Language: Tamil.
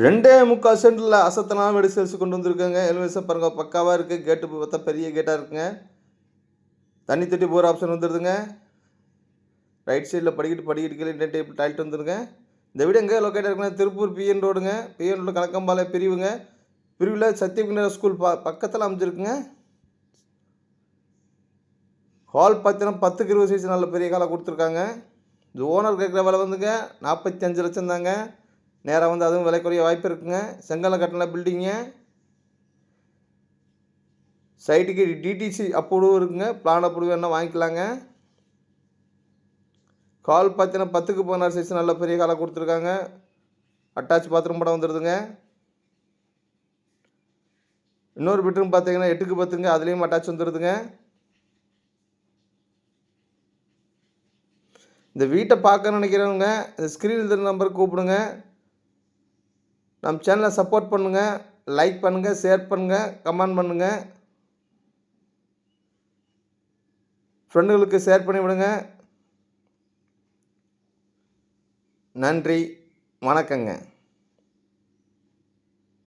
ரெண்டே முக்கால் சென்டரில் அசத்தலாம் வெடி சேல்ஸ் கொண்டு வந்திருக்காங்க. எலிவேஷன் பாருங்க பக்காவாக இருக்குது கேட்டு பார்த்தா பெரிய கேட்டாக இருக்குங்க. தண்ணி தொட்டி போகிற ஆப்ஷன் வந்துடுதுங்க ரைட் சைடில் படிக்கிட்டு படிக்கிட்டு கீழே இன்டர் டைப் டாய்லெட் வந்துருங்க. இந்த வீடு எங்கே லொக்கேட் இருக்குன்னா திருப்பூர் பிஎன் ரோடுங்க பிஎன் ரோடு கணக்கம்பாளையம் பிரிவுங்க. பிரிவில் சத்தியகுண்டர் ஸ்கூல் ப பக்கத்தில் அமைஞ்சிருக்குங்க. ஹால் பார்த்தீங்கன்னா பத்துக்கு இருபது சைஸ் நல்ல பெரிய காலை கொடுத்துருக்காங்க. இந்த ஓனர் கேட்குற வேலை வந்துங்க. நாற்பத்தி அஞ்சு லட்சம் தாங்க. நேராக வந்து அதுவும் விலை குறைய வாய்ப்பு இருக்குங்க. செங்கலை கட்டின பில்டிங்கு சைட்டுக்கு டிடிசி அப்ரூவ் இருக்குங்க. பிளான் அப்ரூவ் வேணால் வாங்கிக்கலாங்க. கால் பார்த்தீங்கன்னா பத்துக்கு பதினாறு சைஸ் நல்ல பெரிய காலை கொடுத்துருக்காங்க. அட்டாச் பாத்ரூம் படம் வந்துடுதுங்க இன்னொரு பெட்ரூம் பார்த்தீங்கன்னா எட்டுக்கு பத்துங்க. அதுலேயும் அட்டாச் வந்துடுதுங்க இந்த வீட்டை பார்க்க நினைக்கிறவங்க இந்த ஸ்க்ரீனில் இருக்கிற நம்பருக்கு கூப்பிடுங்க. நம்ம சேனலை சப்போர்ட் பண்ணுங்கள் லைக் பண்ணுங்கள் ஷேர் பண்ணுங்கள் கமெண்ட் பண்ணுங்கள் ஃப்ரெண்டுகளுக்கு ஷேர் பண்ணி விடுங்க. நன்றி வணக்கங்க.